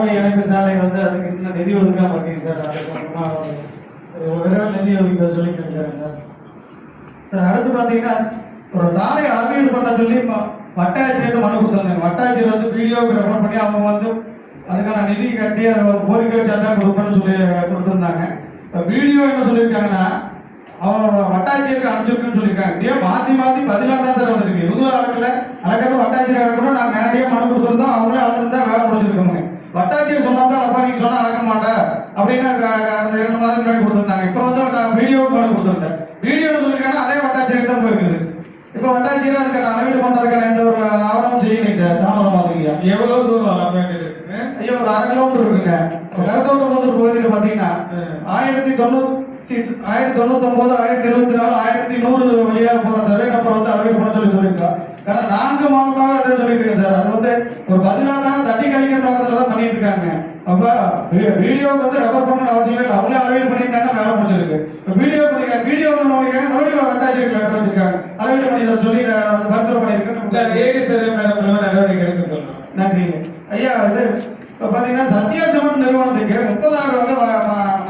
வழி இணைப்பு சாலை வந்து அதுக்கு இன்னும் நிதி ஒதுக்காம இருக்கீங்க சார். அதுக்கு ஒரு விரைவில் நிதி ஒதுக்க சொல்லி கேட்குறேன் சார். சார் அடுத்து பார்த்தீங்கன்னா ஒரு சாலை அளவீடு பண்ண சொல்லி ம- மனு கொடுத்துருந்தாங்க வட்டாட்சியர் வந்து வீடியோவுக்கு ரெஃபர் பண்ணி அவங்க வந்து அதுக்கான நிதி கட்டி அதை கோரிக்கை வச்சா தான் கொடுப்பேன்னு சொல்லி கொடுத்துருந்தாங்க. இப்போ வீடியோ என்ன சொல்லியிருக்காங்கன்னா அவரோட வட்டாட்சியருக்கு அனுப்பிச்சிருக்குன்னு சொல்லியிருக்காங்க. இதே மாற்றி மாற்றி பதிலாக தான் சார் அப்படின்னு கடந்த இரண்டு மாதம் முன்னாடி கொடுத்துருந்தாங்க. இப்போ வந்து வீடியோவுக்கு மனு கொடுத்துருந்தேன் வீடியோ சொல்லியிருக்காங்கன்னா அதே வட்டாட்சியருக்கு தான் போயிருக்குது. இப்போ வட்டாட்சியர் அதுக்கான அளவீடு பண்றதுக்கான எந்த ஒரு ஆவணமும் செய்யலைங்க சார் தாமதமாகுதுங்க எவ்வளவு தூரம் ஐயா ஒரு அரை கிலோமீட்டர் இருக்குங்க. கருத்தோட்டம்போது பகுதியில் பார்த்தீங்கன்னா ஆயிரத்தி தொண்ணூத்தி ஆயிரத்தி தொண்ணூத்தி ஒன்பது ஆயிரத்தி இருபத்தி நாலு ஆயிரத்தி நூறு வழியாக போற சர்வே நம்பர் வந்து அளவீடு பண்ண சொல்லி சொல்லியிருக்கோம் கடந்த நான்கு மாதமாக அதை சொல்லிட்டு இருக்கேன் சார். அது வந்து ஒரு பதினாலாம் தட்டி கழிக்கிற நோக்கத்தில் தான் பண்ணிட்டு இருக்காங்க. அப்ப வீ- வீடியோவுக்கு வந்து ரெஃபர் பண்ண அவசியம் இல்லை. அவங்களே அளவீடு பண்ணிட்டாங்க வேலை முடிஞ்சிருக்கு. இப்போ வீடியோ பண்ணிருக்காங்க வீடியோ வந்து நோடி வட்டாட்சியர் லெட்டர் வச்சிருக்காங்க. அளவீடு பண்ணி சொல்லி இல்ல பண்ணியிருக்கேன் நன்றி. ஐயா இது இப்போ பார்த்தீங்கன்னா சத்யா சிமெண்ட் நிறுவனத்துக்கு முப்பதாயிரம் வந்து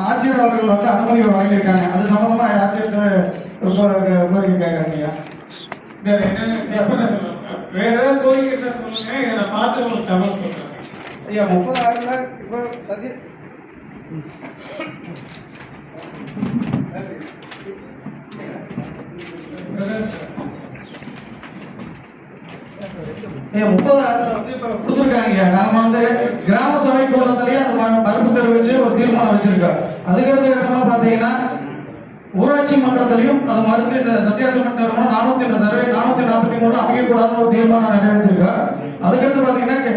ஆட்சியர் அவர்கள் வந்து அனுமதி வழங்கியிருக்காங்க அது சம்பந்தமா ஆட்சியர் கோரிக்கை ஐயா. வேற ஏதாவது கோரிக்கை சொல்லுங்க. இதை பார்த்து உங்களுக்கு தகவல் சொல்றேன். ஐயா முப்பதாயிரம்ல இப்போ சத்யா ஐயா முப்பதாயிரம் வந்து இப்போ கொடுத்துருக்காங்க நாம வந்து கிராம சபை கூட்டத்திலேயே அது ம- மறுப்பு தெரிவிச்சு ஒரு தீர்மானம் வச்சிருக்கோம் அதுக்கடுத்து கட்டமா பார்த்தீங்கன்னா ஊராட்சி மன்றத்திலையும் அது மறுத்து இந்த சத்தியாசிரம நிறுவனம் நானூத்தி சர்வே நானூத்தி நாற்பத்தி மூணு அமைக்கக்கூடாதுன்னு ஒரு தீர்மானம் நிறைவேற்றிருக்கோம் அதுக்கடுத்து பார்த்தீங்கன்னா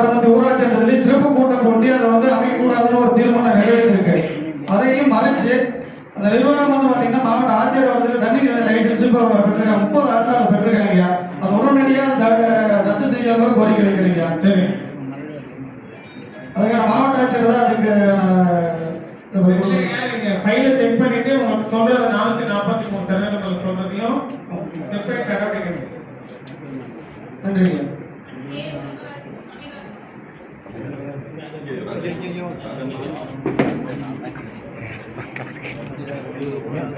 ஒன்றியத்திலே காப்பரமத்தி ஊராட்சி சிறப்பு கூட்டம் கொண்டு அதை வந்து அமைக்கக்கூடாதுன்னு ஒரு தீர்மானம் நிறைவேற்றிருக்கு அதையும் மறைச்சு அந்த நிர்வாகம் வந்து பார்த்தீங்கன்னா மாவட்ட ஆட்சியர் வந்து தண்ணி லைசன்ஸ் இப்போ பெற்றிருக்காங்க. முப்பது ஆட்டில் அதை பெற்றிருக்காங்க ஐயா. அது உடனடியாக ரத்து செய்யாமல் கோரிக்கை வைக்கிறீங்க சரி. அதுக்கான மாவட்ட ஆட்சியர் தான் அதுக்கு ஃபைலை செக் பண்ணிட்டு உங்களுக்கு சொல்ற நானூத்தி நாற்பத்தி மூணு சொல்றதையும். நன்றிங்க ちょっと待って、あ、そういうことなんだけど、そういうことなんだ。